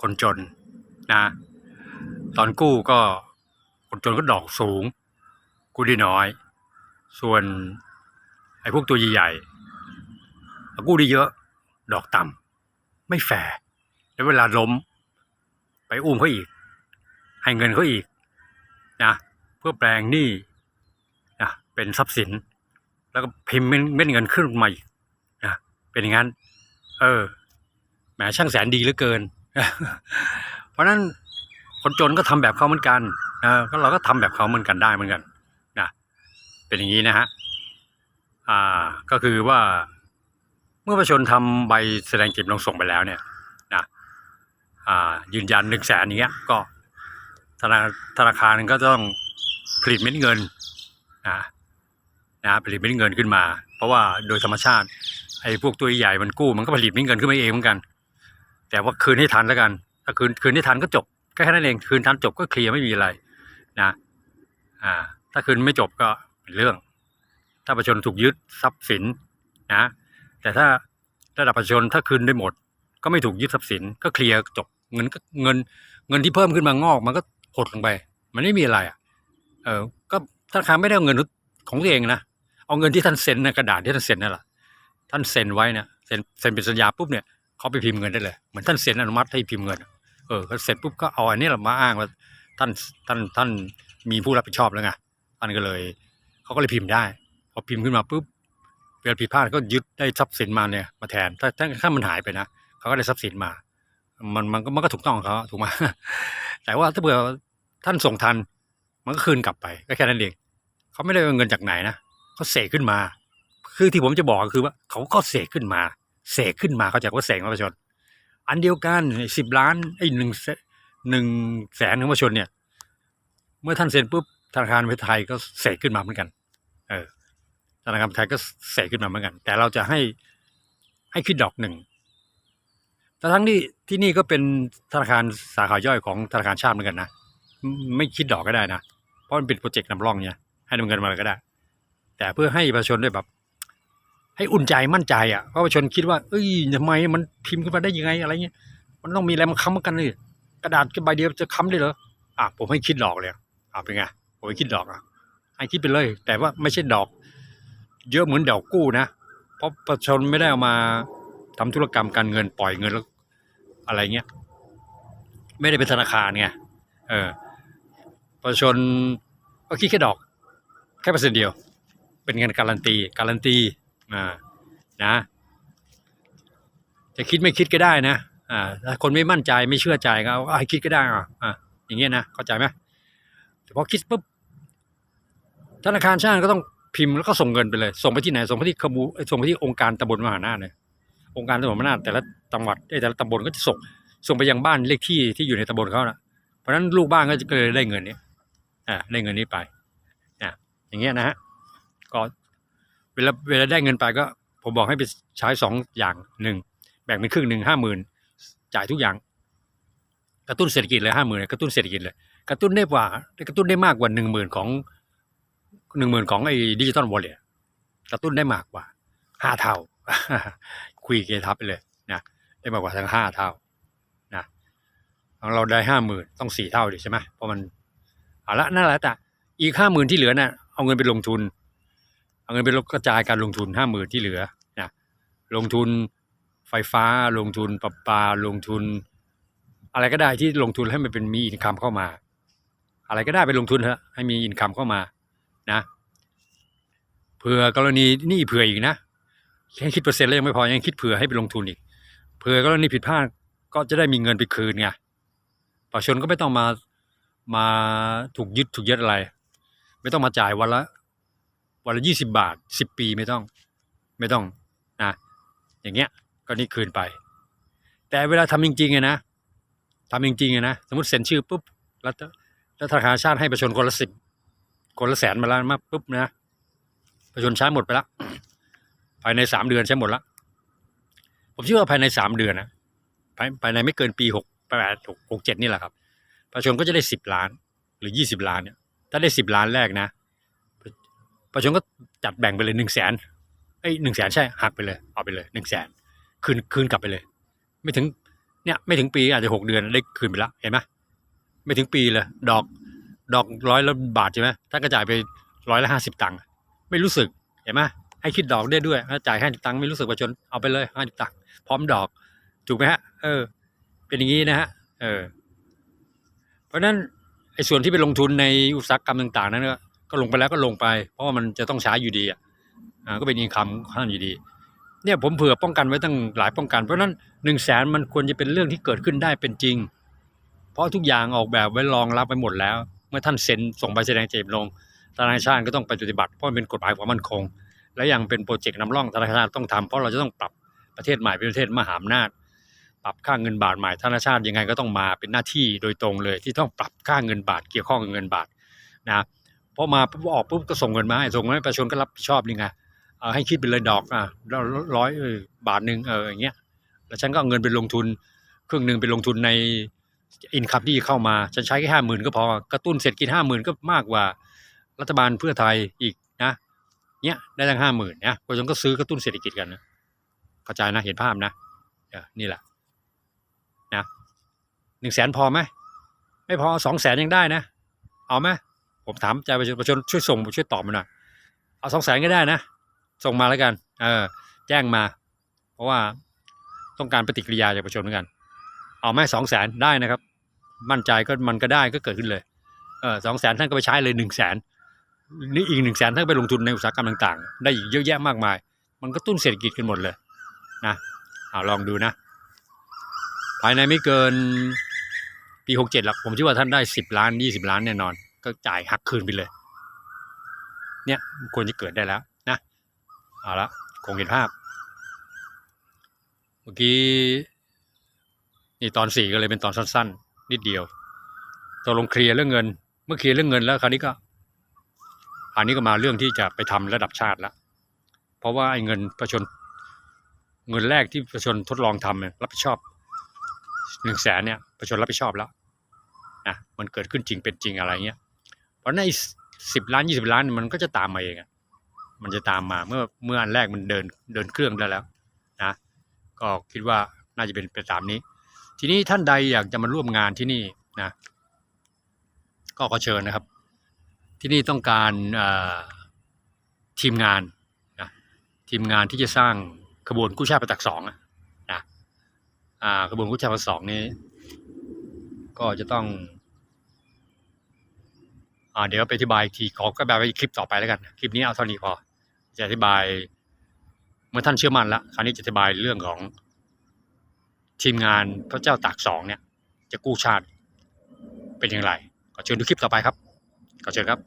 คนจนนะ ตอนกู้ก็คนจนก็ดอกสูง กู้ได้น้อย ส่วนไอ้พวกตัวใหญ่ๆกู้ได้เยอะ ดอกต่ำไม่แฟร์แล้วเวลาล้มไปอุ้มเขาอีก ให้เงินเขาอีกนะเพื่อแปลงหนี้นะเป็นทรัพย์สิน แล้วก็พิมพ์เม็ดเงินขึ้นมาอีกนะเป็นอย่างนั้น เออแหมช่างแสนดีเหลือเกิน เพราะนั้นคนจนก็ทำแบบเขาเหมือนกันนะก็เราก็ทำแบบเขาเหมือนกันได้เหมือนกันนะเป็นอย่างนี้นะฮะอ่าก็คือว่าเมื่อประชาชนทำใบแสดงจิตลงส่งไปแล้วเนี่ยนะอ่ายืนยันหนึ่งแสนอย่างเงี้ยก็ธนาธนาคารก็ต้องผลิตเม็ดเงินนะนะผลิตเม็ดเงินขึ้นมา เพราะว่าโดยธรรมชาติไอ้พวกตัวใหญ่มันกู้มันก็ผลิตเม็ดเงินขึ้นมาเองเหมือนกัน แต่ว่าคืนให้ทันแล้วกัน ถ้าคืนคืนให้ทันก็จบก็แค่นั้นเองคืนทันจบก็เคลียร์ไม่มีอะไรนะอ่า ถ้าคืนไม่จบก็เป็นเรื่อง ถ้าประชาชนถูกยึดทรัพย์สินนะแต่ถ้าระดับประชาชนถ้าคืนได้หมด ก็ไม่ถูกยึดทรัพย์สินก็เคลียร์จบเงินก็เงินเงินที่เพิ่มขึ้นมางอกมันก็หดลงไป มันไม่มีอะไรอะเออก็ธนาคารไม่ได้เอาเงินของตัวเองนะเอาเงินที่ท่านเซ็นในกระดาษที่ท่านเซ็นนั่นแหละท่านเซ็นไว้เนี่ยเซ็นเซ็นเป็นสัญญาปุ๊บเนี่ย เขาไปพิมพ์เงินได้เลยเหมือนท่านเซ็นอนุมัติให้พิมพ์เงิน เออเสร็จปุ๊บก็เอาอันนี้มาอ้างว่าท่านท่านท่านมีผู้รับผิดชอบแล้วไงท่านก็เลยเขาก็เลยพิมพ์ได้พอพิมพ์ขึ้นมาปุ๊บเวลาผิดพลาดก็ยึดได้ทรัพย์สินมาเนี่ยมาแทนถ้าถ้ามันหายไปนะเขาก็ได้ทรัพย์สินมา มันมันก็มันก็ถูกต้องของเขาถูกไหมแต่ว่าถ้าเผื่อท่านส่งทันมันก็คืนกลับไปก็แค่นั้นเองเขาไม่ได้เอาเงินจากไหนนะเขาเสกขึ้นมา คือที่ผมจะบอกก็คือว่าเขาก็เสกขึ้นมา เสกขึ้นมาเขาใจว่าเสกมาประชาชน อันเดียวกันสิบล้านไอ้หนึ่งหนึ่งแสนของประชาชนเนี่ย เมื่อท่านเซ็นปุ๊บธนาคารประเทศไทยก็เสกขึ้นมาเหมือนกัน เออธนาคารไทยก็เสกขึ้นมาเหมือนกัน แต่เราจะให้ให้คิดดอกหนึ่งแต่ทั้งที่ที่นี่ก็เป็นธนาคารสาขาย่อยของธนาคารชาติเหมือนกันนะไม่ไม่คิดดอกก็ได้นะเพราะมันเป็นโปรเจกต์นำร่องเนี่ยให้นำเงินมาเลยก็ได้ แต่เพื่อให้ประชาชนได้แบบ ให้อุ่นใจมั่นใจอะเพราะประชาชนคิดว่า เอ้ยทำไมมันพิมพ์ขึ้นมาได้ยังไงอะไรเงี้ยมันต้องมีอะไรมาค้ำกันเลยกระดาษใบเดียวจะค้ำได้เหรออะผมให้คิดดอกเลยอะเป็นไงผมให้คิดดอกอะให้คิดไปเลย แต่ว่าไม่ใช่ดอก เยอะเหมือนดอกกู้นะเพราะประชาชนไม่ได้เอามาทำธุรกรรมการเงินปล่อยเงินแล้ว อะไรเงี้ยไม่ได้เป็นธนาคารไงเออประชาชนก็คิดแค่ดอก แค่เปอร์เซ็นต์เดียว เป็นเงินการันตีการันตี อ่านะ จะคิดไม่คิดก็ได้นะอ่าถ้าคนไม่มั่นใจไม่เชื่อใจก็เอาให้คิดก็ได้อะอ่าอย่างเงี้ยนะเข้าใจไหมแต่พอคิดปุ๊บธนาคารชาติก็ต้องพิมพ์แล้วก็ส่งเงินไปเลย ส่งไปที่ไหน ส่งไปที่ขบูส่งไปที่องค์การตำบลมหานาถเลยองค์การตำบลมหานาถแต่ละจังหวัดเอ้ยแต่ละตำบลก็จะส่ง ส่งไปยังบ้านเลขที่ที่อยู่ในตำบลเขานะเพราะฉะนั้นลูกบ้านก็จะเลยได้เงินนี้อ่าได้เงินนี้ไปอ่าอย่างเงี้ยนะฮะก็ เวลาเวลาได้เงินไปก็ ผมบอกให้ไปใช้สองอย่างหนึ่งแบ่งเป็นครึ่งหนึ่งห้าหมื่นจ่ายทุกอย่าง กระตุ้นเศรษฐกิจเลยห้าหมื่นกระตุ้นเศรษฐกิจเลยกระตุ้นได้กว่ากระตุ้นได้มากกว่าหนึ่งหมื่นของหนึ่งหมื่นของไอ้ดิจิตอลวอลเล็ตกระตุ้นได้มากกว่าห้าเท่า คุยเกทับไปเลยนะได้มากกว่าทั้งห้าเท่านะของเราได้ห้าหมื่นต้องสี่เท่าดิใช่ไหมเพราะมันเอาละนั่นแหละแต่อีกห้าหมื่นที่เหลือน่ะเอาเงินไปลงทุน เอาเงินไปลดกระจายการลงทุนห้าหมื่นที่เหลือนะลงทุนไฟฟ้าลงทุนประปาลงทุน อะไรก็ได้ที่ลงทุนให้มันเป็นมีอินคัมเข้ามา อะไรก็ได้ไปลงทุนเถอะให้มีอินคัมเข้ามานะเผื่อกรณีหนี่เผื่ออีกนะแค่คิดเปอร์เซ็นต์แล้วยังไม่พอยังคิดเผื่อให้ไปลงทุนอีกเผื่อกรณีผิดพลาดก็จะได้มีเงินไปคืนไงประชาชนก็ไม่ต้องมามาถูกยึดถูกยึดอะไร ไม่ต้องมาจ่ายวันละ วันละยี่สิบาทสิบปีไม่ต้อง ไม่ต้องนะอย่างเงี้ยก็นี่คืนไป แต่เวลาทำจริงๆอะนะทำจริงๆอะนะสมมติเซ็นชื่อปุ๊บแล้วแล้วธนาคารชาติให้ประชาชนคนละสิบคนละแสนมาแล้วมาปุ๊บนะประชาชนใช้หมดไปละภายในสามเดือนใช้หมดละผมเชื่อว่าภายในสามเดือนนะภายภายในไม่เกินปีหกแปดหกเจ็ดนี่แหละครับ ประชาชนก็จะได้สิบล้านหรือยี่สิบล้านเนี่ยถ้าได้สิบล้านแรกนะ ประชาชนก็จัดแบ่งไปเลยหนึ่งแสนไอ้หนึ่งแสนใช่หักไปเลย เอาไปเลยหนึ่งแสนคืนคืนกลับไปเลย ไม่ถึงเนี่ยไม่ถึงปีอาจจะหกเดือนได้คืนไปแล้วเห็นไหมไม่ถึงปีเลย ดอกดอกร้อยละบาทใช่ไหมท่านก็จ่ายไปร้อยละห้าสิบตังค์ไม่รู้สึกเห็นไหมให้คิดดอกได้ด้วยถ้าจ่ายห้าสิบตังค์ไม่รู้สึกประชนเอาไปเลยห้าสิบตังค์พร้อมดอก ถูกไหมฮะเออ เป็นอย่างนี้นะฮะเออ เพราะฉะนั้นไอ้ส่วนที่ไปลงทุนในอุตสาหกรรมต่าง ๆ นั้นก็ ก็ลงไปแล้วก็ลงไป เพราะว่ามันจะต้องใช้อยู่ดีอะก็เป็นอินคัมข้างอยู่ดี เนี่ยผมเผื่อป้องกันไว้ตั้งหลายป้องกัน เพราะนั้นหนึ่งแสนมันควรจะเป็นเรื่องที่เกิดขึ้นได้เป็นจริง เพราะทุกอย่างออกแบบไว้รองรับไว้หมดแล้ว เมื่อท่านเซ็นส่งใบแสดงเจตลงธนาคารก็ต้องไปปฏิบัติเพราะมันเป็นกฎหมายความมั่นคง และยังเป็นโปรเจกต์นำร่องธนาคารต้องทำเพราะเราจะต้องปรับประเทศใหม่เป็นประเทศมหาอำนาจปรับค่าเงินบาทใหม่ธนาคารยังไงก็ต้องมาเป็นหน้าที่โดยตรงเลย ที่ต้องปรับค่าเงินบาทเกี่ยวข้องกับเงินบาทนะ พอมาปุ๊บออกปุ๊บก็ส่งเงินมาให้ส่งมาให้ประชาชนก็รับผิดชอบนี่ไงเอาให้คิดเป็นเลยดอกอะร้อยบาทหนึ่งเอออย่างเงี้ยแล้วฉันก็เอาเงินไปลงทุน ครึ่งหนึ่งไปลงทุนในอินคัมที่เข้ามาฉันใช้แค่ห้าหมื่นก็พอกระตุ้นเศรษฐกิจห้าหมื่นก็มากกว่า รัฐบาลเพื่อไทยอีกนะเนี้ยได้ตั้งห้าหมื่นนะประชาชนก็ซื้อกระตุ้นเศรษฐกิจกันนะเข้าใจนะเห็นภาพนะเออนี่แหละนะหนึ่งแสนพอไหมไม่พอสองแสนยังได้นะ เอาไหม ผมถามใจประชาชนช่วยส่งช่วยตอบมาหน่อยเอาสองแสนก็ได้นะ ส่งมาแล้วกัน เออ แจ้งมา เพราะว่าต้องการปฏิกิริยาจากประชาชนเหมือนกัน เอาไหมสองแสนได้นะครับ มั่นใจก็มันก็ได้ก็เกิดขึ้นเลย เออสองแสนท่านก็ไปใช้เลยหนึ่งแสนนี่อีกหนึ่งแสนท่านไปลงทุนในอุตสาหกรรมต่างๆ ได้อีกเยอะแยะมากมาย มันก็ตุ้นเศรษฐกิจกันหมดเลยนะเอาลองดูนะ ภายในไม่เกินปีหกเจ็ดหรอกผมเชื่อว่าท่านได้สิบล้านยี่สิบล้านแน่นอน ก็จ่ายหักคืนไปเลย เนี่ยควรจะเกิดได้แล้วนะเอาละคงเห็นภาพ เมื่อกี้นี่ตอนสี่ก็เลยเป็นตอนสั้น ๆ นิดเดียวตกลงเคลียร์เรื่องเงิน เมื่อเคลียร์เรื่องเงินแล้วคราวนี้ก็อันนี้ก็มาเรื่องที่จะไปทำระดับชาติแล้วเพราะว่าไอ้เงินประชาชนเงินแรกที่ประชาชนทดลองทำเนี่ยรับผิดชอบหนึ่งแสนเนี่ยประชาชนรับผิดชอบแล้วนะมันเกิดขึ้นจริงเป็นจริงอะไรเงี้ย ราะในสิบล้านยี่สิบล้านมันก็จะตามมาเองอะมันจะตามมาเมื่อเมื่ออันแรกมันเดินเดินเครื่องได้แล้วนะก็คิดว่าน่าจะเป็นไปตามนี้ ทีนี้ท่านใดอยากจะมาร่วมงานที่นี่นะก็ขอเชิญนะครับ ที่นี่ต้องการทีมงานนะทีมงานที่จะสร้างขบวนกู้ชาติประตักสองนะอ่ากระบวนกู้ชาติประตักสองนี้ ก็จะต้อง เดี๋ยวไปอธิบายอีกทีขอก็แบบไปคลิปต่อไปแล้วกัน คลิปนี้เอาเท่านี้พอจะอธิบาย เมื่อท่านเชื่อมั่นแล้วคราวนี้จะอธิบายเรื่องของทีมงานพระเจ้าตากสองเนี่ย จะกู้ชาติเป็นอย่างไรก็เชิญดูคลิปต่อไปครับขอเชิญครับ